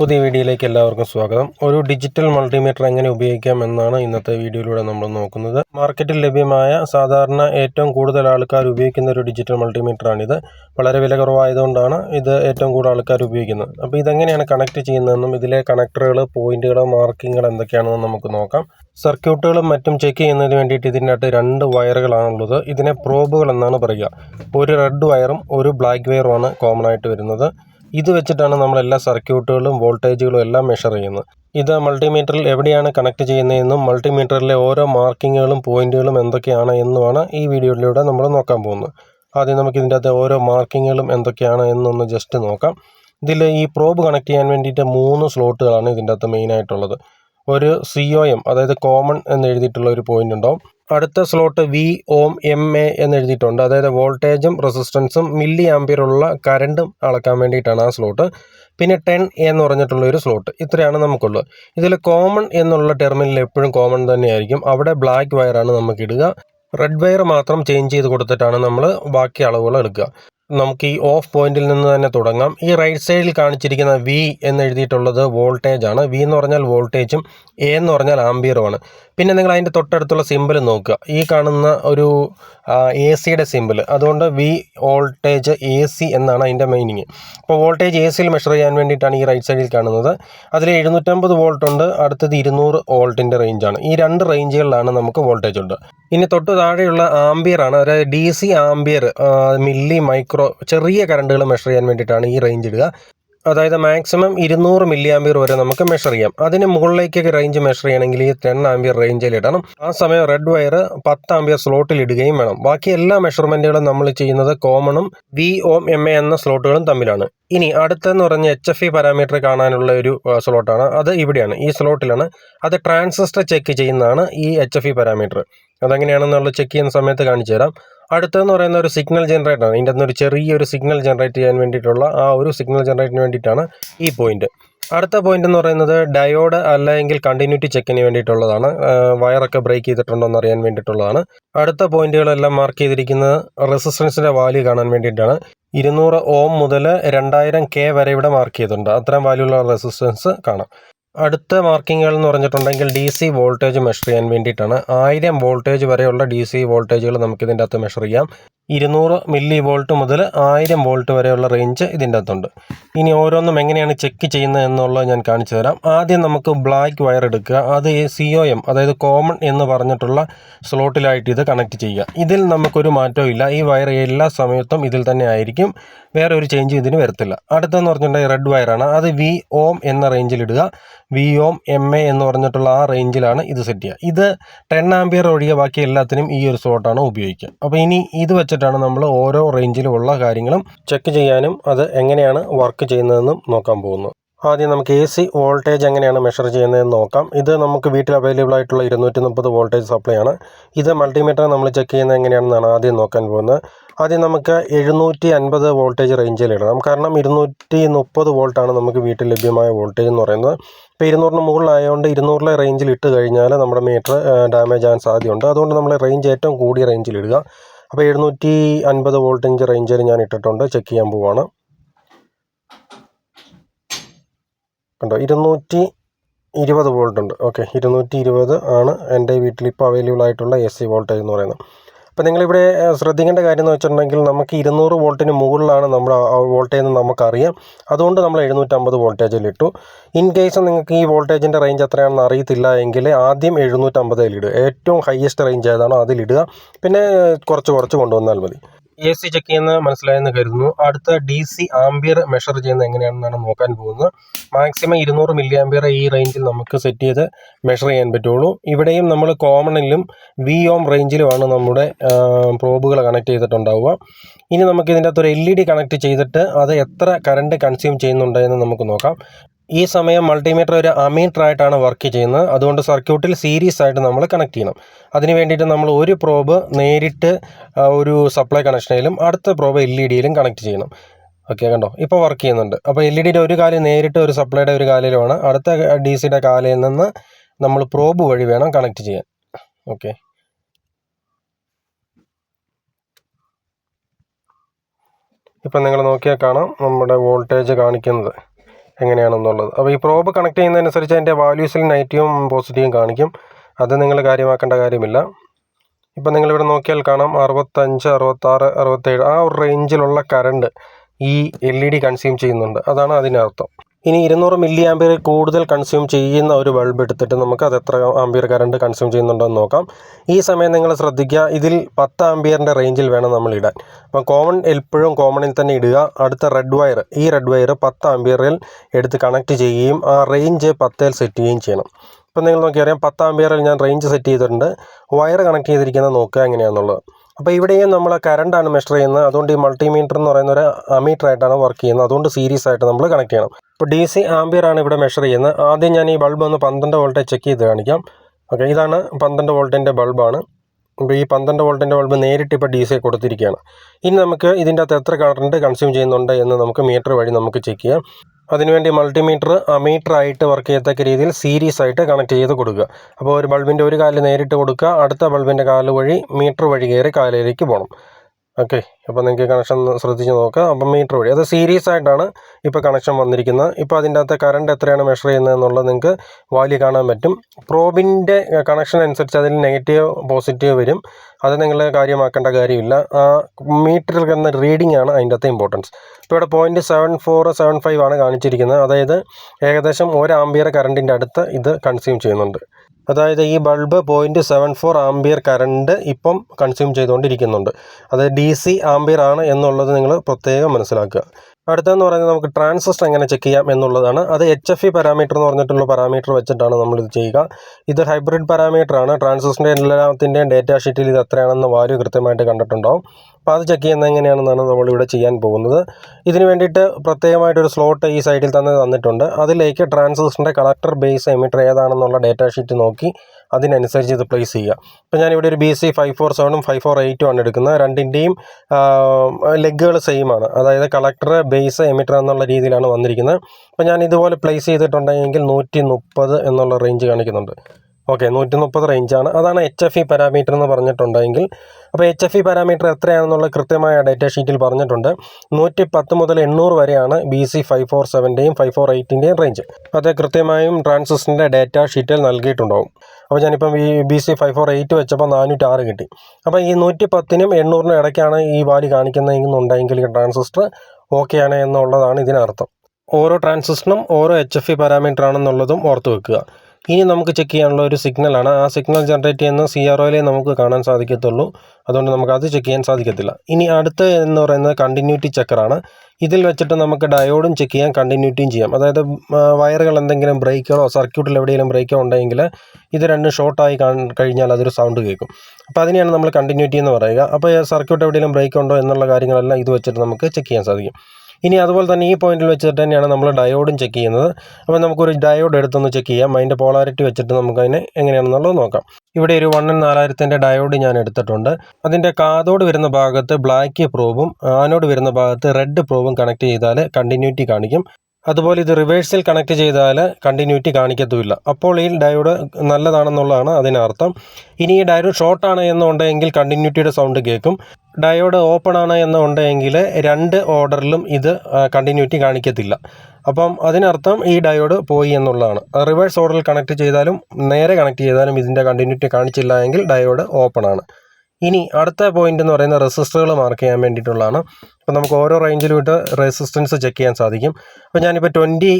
പുതിയ വീഡിയോയിലേക്ക് എല്ലാവർക്കും സ്വാഗതം. ഒരു ഡിജിറ്റൽ മൾട്ടിമീറ്റർ എങ്ങനെ ഉപയോഗിക്കാം എന്നാണ് ഇന്നത്തെ വീഡിയോയിലൂടെ നമ്മൾ നോക്കുന്നത്. മാർക്കറ്റിൽ ലഭ്യമായ സാധാരണ ഏറ്റവും കൂടുതൽ ആൾക്കാർ ഉപയോഗിക്കുന്ന ഒരു ഡിജിറ്റൽ മൾട്ടിമീറ്ററാണിത്. വളരെ വില കുറവായതുകൊണ്ടാണ് ഇത് ഏറ്റവും കൂടുതൽ ആൾക്കാർ ഉപയോഗിക്കുന്നത്. അപ്പോൾ ഇതെങ്ങനെയാണ് കണക്ട് ചെയ്യുന്നതെന്നും ഇതിലെ കണക്ടറുകൾ പോയിന്റുകൾ മാർക്കിങ്ങുകൾ എന്തൊക്കെയാണെന്ന് നമുക്ക് നോക്കാം. സർക്യൂട്ടുകളും മറ്റും ചെക്ക് ചെയ്യുന്നതിന് വേണ്ടിയിട്ട് ഇതിന്റെ അകത്ത് രണ്ട് വയറുകളാണുള്ളത്. ഇതിനെ പ്രോബുകൾ എന്നാണ് പറയുക. ഒരു റെഡ് വയറും ഒരു ബ്ലാക്ക് വയറുമാണ് കോമൺ ആയിട്ട് വരുന്നത്. ഇത് വെച്ചിട്ടാണ് നമ്മൾ എല്ലാ സർക്യൂട്ടുകളും വോൾട്ടേജുകളും എല്ലാം മെഷർ ചെയ്യുന്നത്. ഇത് മൾട്ടിമീറ്ററിൽ എവിടെയാണ് കണക്ട് ചെയ്യുന്നതെന്നും മൾട്ടിമീറ്ററിലെ ഓരോ മാർക്കിങ്ങുകളും പോയിന്റുകളും എന്തൊക്കെയാണ് എന്നുമാണ് ഈ വീഡിയോയിലൂടെ നമ്മൾ നോക്കാൻ പോകുന്നത്. ആദ്യം നമുക്ക് ഇതിന്റെ അകത്ത് ഓരോ മാർക്കിങ്ങുകളും എന്തൊക്കെയാണ് എന്നൊന്ന് ജസ്റ്റ് നോക്കാം. ഇതിൽ ഈ പ്രോബ് കണക്ട് ചെയ്യാൻ വേണ്ടിയിട്ട് മൂന്ന് സ്ലോട്ടുകളാണ് ഇതിന്റെ അകത്ത് മെയിനായിട്ടുള്ളത് ഒരു സി ഒ എം അതായത് കോമൺ എന്ന് എഴുതിയിട്ടുള്ള ഒരു പോയിന്റ് ഉണ്ടാവും. അടുത്ത slot V ohm M A എന്ന് എഴുതിയിട്ടുണ്ട്. അതായത് വോൾട്ടേജും റെസിസ്റ്റൻസും മില്ലി ആംപിയറുള്ള കറണ്ടും അളക്കാൻ വേണ്ടിയിട്ടാണ് ആ സ്ലോട്ട് പിന്നെ ടെൻ എന്ന് പറഞ്ഞിട്ടുള്ള ഒരു സ്ലോട്ട് ഇത്രയാണ് നമുക്കുള്ളത്. ഇതിൽ കോമൺ എന്നുള്ള ടെർമിനൽ എപ്പോഴും കോമൺ തന്നെയായിരിക്കും. അവിടെ ബ്ലാക്ക് വയറാണ് നമുക്ക് ഇടുക. റെഡ് വയർ മാത്രം ചേഞ്ച് ചെയ്ത് കൊടുത്തിട്ടാണ് നമ്മൾ ബാക്കി അളവുകൾ എടുക്കുക. നമുക്ക് ഈ ഓഫ് പോയിന്റിൽ നിന്ന് തന്നെ തുടങ്ങാം. ഈ റൈറ്റ് സൈഡിൽ കാണിച്ചിരിക്കുന്ന വി എന്ന് എഴുതിയിട്ടുള്ളത് വോൾട്ടേജ് ആണ്. വി എന്ന് പറഞ്ഞാൽ വോൾട്ടേജും എ എന്ന് പറഞ്ഞാൽ ആംബിയറുമാണ് പിന്നെ നിങ്ങൾ അതിന്റെ തൊട്ടടുത്തുള്ള സിമ്പിൾ നോക്കുക. ഈ കാണുന്ന ഒരു എ സിയുടെ സിമ്പിൾ അതുകൊണ്ട് വി വോൾട്ടേജ് എ സി എന്നാണ് അതിന്റെ മീനിങ് അപ്പോൾ വോൾട്ടേജ് എ സിയിൽ മെഷർ ചെയ്യാൻ വേണ്ടിയിട്ടാണ് ഈ റൈറ്റ് സൈഡിൽ കാണുന്നത്. അതിൽ എഴുന്നൂറ്റമ്പത് വോൾട്ട് ഉണ്ട്. അടുത്തത് ഇരുന്നൂറ് വോൾട്ടിന്റെ റേഞ്ചാണ് ഈ രണ്ട് റേഞ്ചുകളിലാണ് നമുക്ക് വോൾട്ടേജ് ഉണ്ട്. ഇനി തൊട്ട് താഴെയുള്ള ആംബിയർ ആണ് അതായത് D C ampere milli micro ചെറിയ കറണ്ടുകൾ മെഷർ ചെയ്യാൻ വേണ്ടിയിട്ടാണ് ഈ റേഞ്ച് ഇടുക. അതായത് മാക്സിമം ഇരുന്നൂറ് മില്ലി ആംബിയർ വരെ നമുക്ക് മെഷർ ചെയ്യാം. അതിന് മുകളിലേക്കൊക്കെ റേഞ്ച് മെഷർ ചെയ്യണമെങ്കിൽ ഈ ടെൻ ആംബിയർ റേഞ്ചിൽ ഇടണം. ആ സമയം റെഡ് വയർ പത്ത് ആംബിയർ സ്ലോട്ടിൽ ഇടുകയും വേണം. ബാക്കി എല്ലാ മെഷർമെന്റുകളും നമ്മൾ ചെയ്യുന്നത് കോമണും വി ഓം എം എ എന്ന സ്ലോട്ടുകളും തമ്മിലാണ്. ഇനി അടുത്തെന്ന് പറഞ്ഞ എച്ച് എഫ് ഇ പാരാമീറ്റർ കാണാനുള്ള ഒരു സ്ലോട്ടാണ് അത് ഇവിടെയാണ്. ഈ സ്ലോട്ടിലാണ് അത് ട്രാൻസിസ്റ്റർ ചെക്ക് ചെയ്യുന്നതാണ് ഈ എച്ച് എഫ് ഇ പാരാമീറ്റർ അതെങ്ങനെയാണെന്നുള്ള ചെക്ക് ചെയ്യുന്ന സമയത്ത് കാണിച്ചു തരാം അടുത്തതെന്ന് പറയുന്ന ഒരു സിഗ്നൽ ജനറേറ്റർ ഇതിന്റെ അകത്ത് ഒരു ചെറിയൊരു സിഗ്നൽ ജനറേറ്റ് ചെയ്യാൻ വേണ്ടിയിട്ടുള്ള ആ ഒരു സിഗ്നൽ ജനറേറ്ററിന് വേണ്ടിയിട്ടാണ് ഈ പോയിന്റ് അടുത്ത പോയിന്റ് എന്ന് പറയുന്നത് ഡയോഡ് അല്ലെങ്കിൽ കണ്ടിന്യൂറ്റി ചെക്കിന് വേണ്ടിയിട്ടുള്ളതാണ്. വയറൊക്കെ ബ്രേക്ക് ചെയ്തിട്ടുണ്ടോ എന്ന് അറിയാൻ വേണ്ടിയിട്ടുള്ളതാണ്. അടുത്ത പോയിന്റുകളെല്ലാം മാർക്ക് ചെയ്തിരിക്കുന്നത് റെസിസ്റ്റൻസിന്റെ വാല്യൂ കാണാൻ വേണ്ടിയിട്ടാണ്. ഇരുന്നൂറ് ഓം മുതൽ രണ്ടായിരം കെ വരെ ഇവിടെ മാർക്ക് ചെയ്തിട്ടുണ്ട്. അത്രയും വാല്യൂള്ള റെസിസ്റ്റൻസ് കാണാം. അടുത്ത മാർക്കിങ്ങുകൾ എന്ന് പറഞ്ഞിട്ടുണ്ടെങ്കിൽ ഡി സി വോൾട്ടേജ് മെഷർ ചെയ്യാൻ വേണ്ടിയിട്ടാണ്. ആയിരം വോൾട്ടേജ് വരെയുള്ള ഡി സി വോൾട്ടേജുകൾ നമുക്ക് ഇതിന്റെ അകത്ത് മെഷർ ചെയ്യാം. ഇരുന്നൂറ് മില്ലി വോൾട്ട് മുതൽ ആയിരം വോൾട്ട് വരെയുള്ള റേഞ്ച് ഇതിന്റെ അകത്തുണ്ട്. ഇനി ഓരോന്നും എങ്ങനെയാണ് ചെക്ക് ചെയ്യുന്നത് എന്നുള്ളത് ഞാൻ കാണിച്ചു തരാം. ആദ്യം നമുക്ക് ബ്ലാക്ക് വയർ എടുക്കുക. അത് സി ഒ എം അതായത് കോമൺ എന്ന് പറഞ്ഞിട്ടുള്ള സ്ലോട്ടിലായിട്ട് ഇത് കണക്ട് ചെയ്യുക. ഇതിൽ നമുക്കൊരു മാറ്റവും ഇല്ല. ഈ വയർ എല്ലാ സമയത്തും ഇതിൽ തന്നെ ആയിരിക്കും. വേറെ ഒരു ചേഞ്ച് ഇതിന് വരത്തില്ല. അടുത്തെന്ന് പറഞ്ഞിട്ടുണ്ടെങ്കിൽ റെഡ് വയറാണ്. അത് വി ഓം എന്ന റേഞ്ചിൽ ഇടുക. വി ഓം എം എ എന്ന് പറഞ്ഞിട്ടുള്ള ആ റേഞ്ചിലാണ് ഇത് സെറ്റ് ചെയ്യുക. ഇത് ടെൻ ആംബിയർ ഒഴികെ ബാക്കി എല്ലാത്തിനും ഈ ഒരു സ്ലോട്ടാണ് ഉപയോഗിക്കുക. അപ്പോൾ ഇനി ഇത് വെച്ചിട്ടാണ് നമ്മൾ ഓരോ റേഞ്ചിലുമുള്ള കാര്യങ്ങളും ചെക്ക് ചെയ്യാനും അത് എങ്ങനെയാണ് വർക്ക് ചെയ്യുന്നതെന്നും നോക്കാൻ പോകുന്നത്. ആദ്യം നമുക്ക് എ സി വോൾട്ടേജ് എങ്ങനെയാണ് മെഷർ ചെയ്യുന്നതെന്ന് നോക്കാം. ഇത് നമുക്ക് വീട്ടിൽ അവൈലബിൾ ആയിട്ടുള്ള ഇരുന്നൂറ്റി മുപ്പത് വോൾട്ടേജ് സപ്ലൈ ആണ്. ഇത് മൾട്ടിമീറ്റർ നമ്മൾ ചെക്ക് ചെയ്യുന്നത് എങ്ങനെയാണെന്നാണ് ആദ്യം നോക്കാൻ പോകുന്നത്. ആദ്യം നമുക്ക് എഴുന്നൂറ്റി അൻപത് വോൾട്ടേജ് റേഞ്ചിൽ ഇടണം. കാരണം ഇരുന്നൂറ്റി മുപ്പത് വോൾട്ടാണ് നമുക്ക് വീട്ടിൽ ലഭ്യമായ വോൾട്ടേജ് എന്ന് പറയുന്നത്. ഇപ്പോൾ ഇരുന്നൂറിന് മുകളിലായതുകൊണ്ട് ഇരുന്നൂറിലെ റേഞ്ചിൽ ഇട്ട് കഴിഞ്ഞാൽ നമ്മുടെ മീറ്റർ ഡാമേജ് ആകാൻ സാധ്യതയുണ്ട്. അതുകൊണ്ട് നമ്മൾ റേഞ്ച് ഏറ്റവും കൂടിയ റേഞ്ചിൽ ഇടുക. അപ്പോൾ എഴുന്നൂറ്റി അൻപത് വോൾട്ടേജ് റേഞ്ചിൽ ഞാൻ ഇട്ടിട്ടുണ്ട്. ചെക്ക് ചെയ്യാൻ പോവാണ്. കണ്ടോ? ഇരുന്നൂറ്റി ഇരുപത് വോൾട്ട് ഉണ്ട്. ഓക്കെ ഇരുന്നൂറ്റി ഇരുപത് ആണ്. എന്റെ വീട്ടിൽ ഇപ്പോൾ അവൈലബിൾ ആയിട്ടുള്ള എ സി വോൾട്ടേജ് എന്ന് പറയുന്നത്. അപ്പോൾ നിങ്ങളിവിടെ ശ്രദ്ധിക്കേണ്ട കാര്യം എന്ന് വെച്ചിട്ടുണ്ടെങ്കിൽ നമുക്ക് ഇരുന്നൂറ് വോൾട്ടിന് മുകളിലാണ് നമ്മുടെ വോൾട്ടേജ് എന്ന് നമുക്കറിയാം. അതുകൊണ്ട് നമ്മൾ എഴുന്നൂറ്റമ്പത് വോൾട്ടേജിൽ ഇട്ടു. ഇൻ കേസ് നിങ്ങൾക്ക് ഈ വോൾട്ടേജിന്റെ റേഞ്ച് എത്രയാണെന്ന് അറിയത്തില്ല എങ്കിൽ ആദ്യം എഴുന്നൂറ്റമ്പതിലിടുക ഏറ്റവും ഹയസ്റ്റ് റേഞ്ച് ഏതാണോ അതിലിടുക പിന്നെ കുറച്ച് കുറച്ച് കൊണ്ടുവന്നാൽ മതി. എ സി ചെക്ക് ചെയ്യുന്ന മനസ്സിലായെന്ന് കരുതുന്നു. അടുത്ത ഡി സി ആംബിയർ മെഷർ ചെയ്യുന്നത് എങ്ങനെയാണെന്നാണ് നോക്കാൻ പോകുന്നത്. മാക്സിമം ഇരുന്നൂറ് മില്ലി ആംബിയർ ഈ റേഞ്ചിൽ നമുക്ക് സെറ്റ് ചെയ്ത് മെഷർ ചെയ്യാൻ പറ്റുള്ളൂ. ഇവിടെയും നമ്മൾ കോമണിലും വി ഓം റേഞ്ചിലുമാണ് നമ്മുടെ പ്രോബുകൾ കണക്ട് ചെയ്തിട്ടുണ്ടാവുക. ഇനി നമുക്ക് ഇതിന്റെ അകത്ത് ഒരു എൽ ഇ ഡി കണക്ട് ചെയ്തിട്ട് അത് എത്ര കറണ്ട് കൺസ്യൂം ചെയ്യുന്നുണ്ട് എന്ന് നമുക്ക് നോക്കാം. ഈ സമയം മൾട്ടിമീറ്റർ ഒരു അമീറ്റർ ആയിട്ടാണ് വർക്ക് ചെയ്യുന്നത്. അതുകൊണ്ട് സർക്യൂട്ടിൽ സീരീസ് ആയിട്ട് നമ്മൾ കണക്ട് ചെയ്യണം. അതിന് വേണ്ടിയിട്ട് നമ്മൾ ഒരു പ്രോബ് നേരിട്ട് ഒരു സപ്ലൈ കണക്ഷനിലും അടുത്ത പ്രോബ് എൽ ഇ ഡിയിലും കണക്ട് ചെയ്യണം. ഓക്കെ കണ്ടോ? ഇപ്പോൾ വർക്ക് ചെയ്യുന്നുണ്ട്. അപ്പോൾ എൽ ഇ ഡിയുടെ ഒരു കാലം നേരിട്ട് ഒരു സപ്ലൈയുടെ ഒരു കാലിലുമാണ്. അടുത്ത ഡി സിയുടെ കാലയിൽ നിന്ന് നമ്മൾ പ്രോബ് വഴി വേണം കണക്ട് ചെയ്യാൻ. ഓക്കെ ഇപ്പം നിങ്ങൾ നോക്കിയാൽ കാണാം നമ്മുടെ വോൾട്ടേജ് കാണിക്കുന്നത്. എങ്ങനെയാണെന്നുള്ളത്. അപ്പോൾ ഈ പ്രോബ് കണക്ട് ചെയ്യുന്നതനുസരിച്ച് അതിന്റെ വാല്യൂസിൽ നെഗറ്റീവും പോസിറ്റീവും കാണിക്കും. അത് നിങ്ങൾ കാര്യമാക്കേണ്ട കാര്യമില്ല. ഇപ്പം നിങ്ങളിവിടെ നോക്കിയാൽ കാണാം അറുപത്തഞ്ച് അറുപത്താറ് അറുപത്തേഴ് ആ ഒരു റേഞ്ചിലുള്ള കറണ്ട് ഈ എൽ ഇ ഡി കൺസ്യൂം ചെയ്യുന്നുണ്ട്. അതാണ് അതിനർത്ഥം. ഇനി ഇരുന്നൂറ് മില്ലി ആംബിയർ കൂടുതൽ കൺസ്യൂം ചെയ്യുന്ന ഒരു ബൾബ് എടുത്തിട്ട് നമുക്ക് അത് എത്ര ആംബിയർ കറണ്ട് കൺസ്യൂം ചെയ്യുന്നുണ്ടോ എന്ന് നോക്കാം. ഈ സമയം നിങ്ങൾ ശ്രദ്ധിക്കുക ഇതിൽ പത്ത് ആംബിയറിന്റെ റേഞ്ചിൽ വേണം നമ്മൾ ഇടാൻ. അപ്പം കോമൺ എപ്പോഴും കോമണിൽ തന്നെ ഇടുക. അടുത്ത റെഡ് വയർ ഈ റെഡ് വയർ പത്ത് ആംബിയറിൽ എടുത്ത് കണക്ട് ചെയ്യുകയും ആ റേഞ്ച് പത്തേൽ സെറ്റ് ചെയ്യുകയും ചെയ്യണം. ഇപ്പം നിങ്ങൾ നോക്കിയറിയാം പത്ത് ആംബിയറിൽ ഞാൻ റേഞ്ച് സെറ്റ് ചെയ്തിട്ടുണ്ട്. വയർ കണക്ട് ചെയ്തിരിക്കുന്നത് നോക്കുക എങ്ങനെയാണെന്നുള്ളത് അപ്പോൾ ഇവിടെയും നമ്മൾ കറണ്ടാണ് മെഷർ ചെയ്യുന്നത്. അതുകൊണ്ട് ഈ മൾട്ടിമീറ്റർ എന്ന് പറയുന്ന ഒരു അമീറ്റർ ആയിട്ടാണ് വർക്ക് ചെയ്യുന്നത്. അതുകൊണ്ട് സീരീസ് ആയിട്ട് നമ്മൾ കണക്ട് ചെയ്യണം. ഇപ്പോൾ ഡി സി ആണ് ഇവിടെ മെഷർ ചെയ്യുന്നത്. ആദ്യം ഞാൻ ഈ ബൾബ് ഒന്ന് പന്ത്രണ്ട് വോൾട്ട് ചെക്ക് ചെയ്ത് കാണിക്കാം. ഓക്കെ ഇതാണ് പന്ത്രണ്ട് വോൾട്ടിന്റെ ബൾബാണ് ഇപ്പോൾ ഈ പന്ത്രണ്ട് വോൾട്ടിന്റെ ബൾബ് നേരിട്ട് ഇപ്പോൾ ഡി സി കൊടുത്തിരിക്കുകയാണ്. ഇനി നമുക്ക് ഇതിന്റെ അകത്ത് എത്ര കറണ്ട് കൺസ്യൂം ചെയ്യുന്നുണ്ട് എന്ന് നമുക്ക് മീറ്റർ വഴി നമുക്ക് ചെക്ക് ചെയ്യാം. അതിനുവേണ്ടി മൾട്ടിമീറ്റർ അമീറ്റർ ആയിട്ട് വർക്ക് ചെയ്യത്തക്ക രീതിയിൽ സീരീസ് ആയിട്ട് കണക്ട് ചെയ്ത് കൊടുക്കുക. അപ്പോൾ ഒരു ബൾബിന്റെ ഒരു കാൽ നേരിട്ട് കൊടുക്കുക അടുത്ത ബൾബിന്റെ കാൽ വഴി മീറ്റർ വഴി കയറി കാലിലേക്ക് പോകണം. ഓക്കെ അപ്പോൾ നിങ്ങൾക്ക് കണക്ഷൻ ശ്രദ്ധിച്ച് നോക്കുക. അപ്പം മീറ്റർ വഴി അത് സീരീസ് ആയിട്ടാണ് ഇപ്പോൾ കണക്ഷൻ വന്നിരിക്കുന്നത്. ഇപ്പോൾ അതിന്റെ അകത്ത് കറണ്ട് എത്രയാണ് മെഷർ ചെയ്യുന്നത് എന്നുള്ളത് നിങ്ങൾക്ക് വാല്യൂ കാണാൻ പറ്റും. പ്രോബിന്റെ കണക്ഷൻ അനുസരിച്ച് അതിൽ നെഗറ്റീവ് പോസിറ്റീവ് വരും. അത് നിങ്ങൾ കാര്യമാക്കേണ്ട കാര്യമില്ല. ആ മീറ്ററിൽ കിടന്ന റീഡിംഗ് ആണ് അതിന്റെ അകത്തെ ഇമ്പോർട്ടൻസ് ഇപ്പോൾ ഇവിടെ point seven four seven five ആണ് കാണിച്ചിരിക്കുന്നത്. അതായത് ഏകദേശം ഒരു ആംബിയർ കറണ്ടിന്റെ അടുത്ത് ഇത് കൺസ്യൂം ചെയ്യുന്നുണ്ട്. അതായത് ഈ bulb point seven four ampere current ഇപ്പം കൺസ്യൂം ചെയ്തുകൊണ്ടിരിക്കുന്നുണ്ട്. അത് ഡി സി ആംബിയർ ആണ് എന്നുള്ളത് നിങ്ങൾ പ്രത്യേകം മനസ്സിലാക്കുക. അടുത്തതെന്ന് പറയുന്നത് നമുക്ക് ട്രാൻസിസ്റ്റർ എങ്ങനെ ചെക്ക് ചെയ്യാം എന്നുള്ളതാണ്. അത് എച്ച് എഫ് ഇ പാരാമീറ്റർ എന്ന് പറഞ്ഞിട്ടുള്ള പാരാമീറ്റർ വെച്ചിട്ടാണ് നമ്മളിത് ചെയ്യുക. ഇത് ഹൈബ്രിഡ് പാരാമീറ്റർ ആണ്. ട്രാൻസിസ്റ്ററിന്റെ എല്ലാത്തിന്റെയും ഡേറ്റ ഷീറ്റിൽ ഇത് എത്രയാണെന്ന് വാല്യൂ കൃത്യമായിട്ട് കണ്ടിട്ടുണ്ടാവും. അപ്പോൾ അത് ചെക്ക് ചെയ്യുന്നത് എങ്ങനെയാണെന്നാണ് നമ്മളിവിടെ ചെയ്യാൻ പോകുന്നത്. ഇതിന് വേണ്ടിയിട്ട് പ്രത്യേകമായിട്ടൊരു സ്ലോട്ട് ഈ സൈഡിൽ തന്നെ തന്നിട്ടുണ്ട്. അതിലേക്ക് ട്രാൻസിസ്റ്ററിന്റെ കളക്ടർ ബേസ് എമിറ്റർ ഏതാണെന്നുള്ള ഡേറ്റ ഷീറ്റ് നോക്കി അതിനനുസരിച്ച് ഇത് പ്ലേസ് ചെയ്യുക. ഇപ്പോൾ ഞാനിവിടെ ഒരു ബി സി ഫൈവ് ഫോർ സെവനും ഫൈവ് ഫോർ എയ്റ്റും ആണ് എടുക്കുന്നത്. രണ്ടിന്റെയും ലെഗുകൾ സെയിം ആണ്. അതായത് കളക്ടർ ബേസ് എമിറ്റർ എന്നുള്ള രീതിയിലാണ് വന്നിരിക്കുന്നത്. അപ്പോൾ ഞാൻ ഇതുപോലെ പ്ലേസ് ചെയ്തിട്ടുണ്ടെങ്കിൽ നൂറ്റി മുപ്പത് എന്നുള്ള റേഞ്ച് കാണിക്കുന്നുണ്ട്. ഓക്കെ നൂറ്റി മുപ്പത് റേഞ്ചാണ്. അതാണ് എച്ച് എഫ് ഇ പാരാമീറ്റർ എന്ന് പറഞ്ഞിട്ടുണ്ടെങ്കിൽ. അപ്പോൾ എച്ച് എഫ് ഇ പാരാമീറ്റർ എത്രയാണെന്നുള്ള കൃത്യമായ ഡേറ്റ ഷീറ്റിൽ പറഞ്ഞിട്ടുണ്ട്. നൂറ്റി പത്ത് മുതൽ എണ്ണൂറ് വരെയാണ് ബി സി ഫൈവ് ഫോർ സെവന്റെയും ഫൈവ് ഫോർ എയ്റ്റിന്റെയും റേഞ്ച് അത് കൃത്യമായും ട്രാൻസിസ്റ്ററിന്റെ ഡേറ്റ ഷീറ്റിൽ നൽകിയിട്ടുണ്ടാവും. അപ്പോൾ ഞാനിപ്പം ഈ B C five four eight വെച്ചപ്പോൾ നാനൂറ്റി ആറ് കിട്ടി. അപ്പോൾ ഈ നൂറ്റി പത്തിനും എണ്ണൂറിനും ഇടയ്ക്കാണ് ഈ വാല്യൂ കാണിക്കുന്നതെന്നുണ്ടെങ്കിൽ ട്രാൻസിസ്റ്റർ ഓക്കെ ആണ് എന്നുള്ളതാണ് ഇതിനർത്ഥം. ഓരോ ട്രാൻസിസ്റ്ററിനും ഓരോ എച്ച് എഫ് ഇ പാരാമീറ്റർ ആണെന്നുള്ളതും ഓർത്ത് വെക്കുക. ഇനി നമുക്ക് ചെക്ക് ചെയ്യാനുള്ള ഒരു സിഗ്നലാണ് ആ സിഗ്നൽ ജനറേറ്റ് ചെയ്യുന്ന സി ആർ ഒയിലേ നമുക്ക് കാണാൻ സാധിക്കത്തുള്ളൂ. അതുകൊണ്ട് നമുക്ക് അത് ചെക്ക് ചെയ്യാൻ സാധിക്കത്തില്ല. ഇനി അടുത്ത എന്ന് പറയുന്നത് കണ്ടിന്യൂറ്റി ചെക്കറാണ് ഇതിൽ വെച്ചിട്ട് നമുക്ക് ഡയോഡും ചെക്ക് ചെയ്യാം കണ്ടിന്യൂറ്റിയും ചെയ്യാം. അതായത് വയറുകൾ എന്തെങ്കിലും ബ്രേക്കുകളോ സർക്യൂട്ടിൽ എവിടെയെങ്കിലും ബ്രേക്കോ ഉണ്ടെങ്കിൽ ഇത് രണ്ടും ഷോർട്ടായി കഴിഞ്ഞാൽ അതൊരു സൗണ്ട് കേൾക്കും. അപ്പോൾ അതിനെയാണ് നമ്മൾ കണ്ടിന്യൂറ്റി എന്ന് പറയുക. അപ്പോൾ സർക്യൂട്ട് എവിടെയെങ്കിലും ബ്രേക്ക് ഉണ്ടോ എന്നുള്ള കാര്യങ്ങളെല്ലാം ഇത് വെച്ചിട്ട് നമുക്ക് ചെക്ക് ചെയ്യാൻ സാധിക്കും. ഇനി അതുപോലെ തന്നെ ഈ പോയിന്റിൽ വെച്ചിട്ട് തന്നെയാണ് നമ്മൾ ഡയോഡും ചെക്ക് ചെയ്യുന്നത്. അപ്പോൾ നമുക്കൊരു ഡയോഡ് എടുത്തൊന്ന് ചെക്ക് ചെയ്യാം. അതിന്റെ പോളാരിറ്റി വെച്ചിട്ട് നമുക്കതിനെ എങ്ങനെയാണെന്നുള്ളത് നോക്കാം. ഇവിടെ ഒരു വൺ എൻ നാലായിരത്തിന്റെ ഡയോഡ് ഞാൻ എടുത്തിട്ടുണ്ട്. അതിന്റെ കാതോട് വരുന്ന ഭാഗത്ത് ബ്ലാക്ക് പ്രോബും ആനോട് വരുന്ന ഭാഗത്ത് റെഡ് പ്രോബും കണക്ട് ചെയ്താൽ കണ്ടിന്യൂറ്റി കാണിക്കും. അതുപോലെ ഇത് റിവേഴ്സിൽ കണക്ട് ചെയ്താൽ കണ്ടിന്യൂറ്റി കാണിക്കത്തുമില്ല. അപ്പോൾ ഈ ഡയോഡ് നല്ലതാണെന്നുള്ളതാണ് അതിനർത്ഥം. ഇനി ഈ ഡയോഡ് ഷോർട്ടാണ് എന്നുണ്ടെങ്കിൽ കണ്ടിന്യൂറ്റിയുടെ സൗണ്ട് കേൾക്കും. ഡയോഡ് ഓപ്പൺ ആണ് എന്നുണ്ടെങ്കിൽ രണ്ട് ഓർഡറിലും ഇത് കണ്ടിന്യൂറ്റി കാണിക്കത്തില്ല. അപ്പം അതിനർത്ഥം ഈ ഡയോഡ് പോയി എന്നുള്ളതാണ്. റിവേഴ്സ് ഓർഡറിൽ കണക്ട് ചെയ്താലും നേരെ കണക്ട് ചെയ്താലും ഇതിന്റെ കണ്ടിന്യൂറ്റി കാണിച്ചില്ല എങ്കിൽ ഡയോഡ് ഓപ്പൺ ആണ് ഇനി അടുത്ത പോയിന്റ് എന്ന് പറയുന്ന റെസിസ്റ്ററുകൾ മാർക്ക് ചെയ്യാൻ വേണ്ടിയിട്ടുള്ളതാണ്. അപ്പോൾ നമുക്ക് ഓരോ റേഞ്ചിലും ഇട്ട് റെസിസ്റ്റൻസ് ചെക്ക് ചെയ്യാൻ സാധിക്കും. അപ്പോൾ ഞാനിപ്പോൾ ട്വന്റി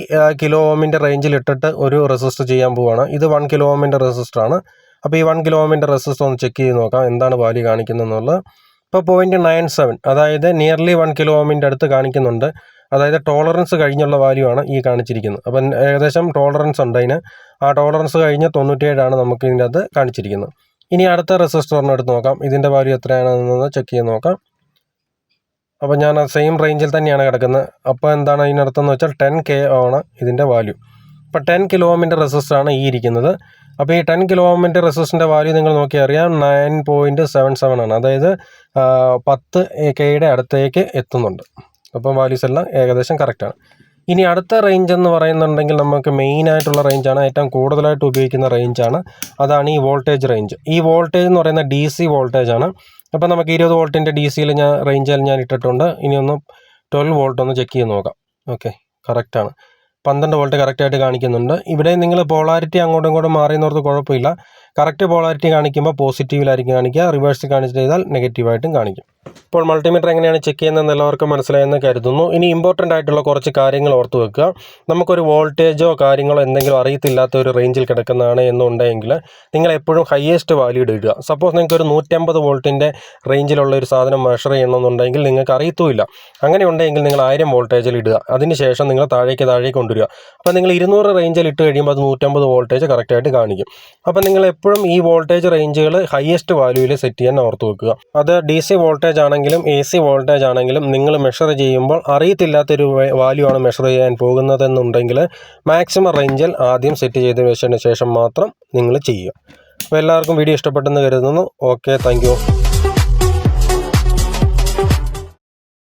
കിലോ ഓമിന്റെ റേഞ്ചിൽ ഇട്ടിട്ട് ഒരു റെസിസ്റ്റർ ചെയ്യാൻ പോവുകയാണ് ഇത് വൺ കിലോ ഓമിന്റെ റെസിസ്റ്ററാണ്. അപ്പോൾ ഈ വൺ കിലോ ഓമിന്റെ റെസിസ്റ്റർ ഒന്ന് ചെക്ക് ചെയ്ത് നോക്കാം. എന്താണ് വാല്യൂ കാണിക്കുന്നതെന്നുള്ളത്. ഇപ്പോൾ പോയിന്റ് നയൻ സെവൻ അതായത് നിയർലി വൺ കിലോമിന്റെ അടുത്ത് കാണിക്കുന്നുണ്ട്. അതായത് ടോളറൻസ് കഴിഞ്ഞുള്ള വാല്യൂ ആണ് ഈ കാണിച്ചിരിക്കുന്നത്. അപ്പം ഏകദേശം ടോളറൻസ് ഉണ്ട് അതിന്. ആ ടോളറൻസ് കഴിഞ്ഞ് തൊണ്ണൂറ്റിയേഴാണ് നമുക്ക് ഇതിന്റെ അത് കാണിച്ചിരിക്കുന്നത്. ഇനി അടുത്ത റെസിസ്റ്ററിന് എടുത്ത് നോക്കാം. ഇതിന്റെ വാല്യൂ എത്രയാണെന്ന് ചെക്ക് ചെയ്ത് നോക്കാം. അപ്പോൾ ഞാൻ സെയിം റേഞ്ചിൽ തന്നെയാണ് കിടക്കുന്നത്. അപ്പോൾ എന്താണ് അതിനർത്ഥം എന്ന് വെച്ചാൽ ടെൻ കെ ആണ് ഇതിന്റെ വാല്യൂ അപ്പോൾ ടെൻ കിലോ ഓമിന്റെ റെസിസ്റ്ററാണ് ഈ ഇരിക്കുന്നത്. അപ്പോൾ ഈ ടെൻ കിലോ ഓമിന്റെ റെസിസ്റ്ററിന്റെ വാല്യൂ നിങ്ങൾ നോക്കി അറിയാം നയൻ പോയിന്റ് സെവൻ സെവൻ ആണ്. അതായത് പത്ത് കെയുടെ അടുത്തേക്ക് എത്തുന്നുണ്ട്. അപ്പം വാല്യൂസ് എല്ലാം ഏകദേശം കറക്റ്റാണ് ഇനി അടുത്ത റേഞ്ച് എന്ന് പറയുന്നുണ്ടെങ്കിൽ നമുക്ക് മെയിൻ ആയിട്ടുള്ള റേഞ്ചാണ് ഏറ്റവും കൂടുതലായിട്ട് ഉപയോഗിക്കുന്ന റേഞ്ചാണ് അതാണ് ഈ വോൾട്ടേജ് റേഞ്ച് ഈ വോൾട്ടേജ് എന്ന് പറയുന്ന ഡി സി വോൾട്ടേജ് ആണ്. അപ്പോൾ നമുക്ക് ഇരുപത് വോൾട്ടിന്റെ ഡി സിയിൽ ഞാൻ റേഞ്ചിൽ ഞാൻ ഇട്ടിട്ടുണ്ട്. ഇനി ഒന്ന് ട്വൽവ് വോൾട്ട് ഒന്ന് ചെക്ക് ചെയ്ത് നോക്കാം. ഓക്കെ കറക്റ്റാണ് പന്ത്രണ്ട് വോൾട്ട് കറക്റ്റായിട്ട് കാണിക്കുന്നുണ്ട്. ഇവിടെ നിങ്ങൾ പോളാരിറ്റി അങ്ങോട്ടും ഇങ്ങോട്ടും മാറിയെന്നോർത്ത് കുഴപ്പമില്ല. കറക്റ്റ് പോളാരിറ്റി കാണിക്കുമ്പോൾ പോസിറ്റീവിലായിരിക്കും കാണിക്കുക. റിവേഴ്സ് കാണിച്ച് ചെയ്താൽ നെഗറ്റീവായിട്ടും കാണിക്കും. ഇപ്പോൾ മൾട്ടിമീറ്റർ എങ്ങനെയാണ് ചെക്ക് ചെയ്യുന്നതെന്ന് എല്ലാവർക്കും മനസ്സിലായെന്ന് കരുതുന്നു. ഇനി ഇമ്പോർട്ടന്റ് ആയിട്ടുള്ള കുറച്ച് കാര്യങ്ങൾ ഓർത്ത് വെക്കുക. നമുക്കൊരു വോൾട്ടേജോ കാര്യങ്ങളോ എന്തെങ്കിലും അറിയത്തില്ലാത്ത ഒരു റേഞ്ചിൽ കിടക്കുന്നതാണ് എന്നുണ്ടെങ്കിൽ നിങ്ങൾ എപ്പോഴും ഹയസ്റ്റ് വാല്യൂ ഇടുക. സപ്പോസ് നിങ്ങൾക്ക് ഒരു നൂറ്റമ്പത് വോൾട്ടിന്റെ റേഞ്ചിലുള്ള ഒരു സാധനം മെഷർ ചെയ്യണമെന്നുണ്ടെങ്കിൽ നിങ്ങൾക്ക് അറിയത്തുമില്ല. അങ്ങനെ ഉണ്ടെങ്കിൽ നിങ്ങൾ ആയിരം വോൾട്ടേജിൽ ഇടുക. അതിനുശേഷം നിങ്ങൾ താഴേക്ക് താഴേക്ക് കൊണ്ടുവരിക. അപ്പോൾ നിങ്ങൾ ഇരുന്നൂറ് റേഞ്ചിൽ ഇട്ട് കഴിയുമ്പോൾ അത് നൂറ്റമ്പത് വോൾട്ടേജ് കറക്റ്റായിട്ട് കാണിക്കും. അപ്പോൾ നിങ്ങൾ എപ്പോഴും ഈ വോൾട്ടേജ് റേഞ്ചുകൾ ഹയസ്റ്റ് വാല്യൂവിൽ സെറ്റ് ചെയ്യാൻ ഓർത്ത് വെക്കുക. അത് ഡി സി വോൾട്ടേജ് ആണെങ്കിലും എ സി വോൾട്ടേജ് ആണെങ്കിലും നിങ്ങൾ മെഷർ ചെയ്യുമ്പോൾ അറിയത്തില്ലാത്തൊരു വാല്യൂ ആണ് മെഷർ ചെയ്യാൻ പോകുന്നതെന്നുണ്ടെങ്കിൽ മാക്സിമം റേഞ്ചിൽ ആദ്യം സെറ്റ് ചെയ്ത് വെച്ചതിന് ശേഷം മാത്രം നിങ്ങൾ ചെയ്യുക. അപ്പോൾ എല്ലാവർക്കും വീഡിയോ ഇഷ്ടപ്പെട്ടെന്ന് കരുതുന്നു. Okay thank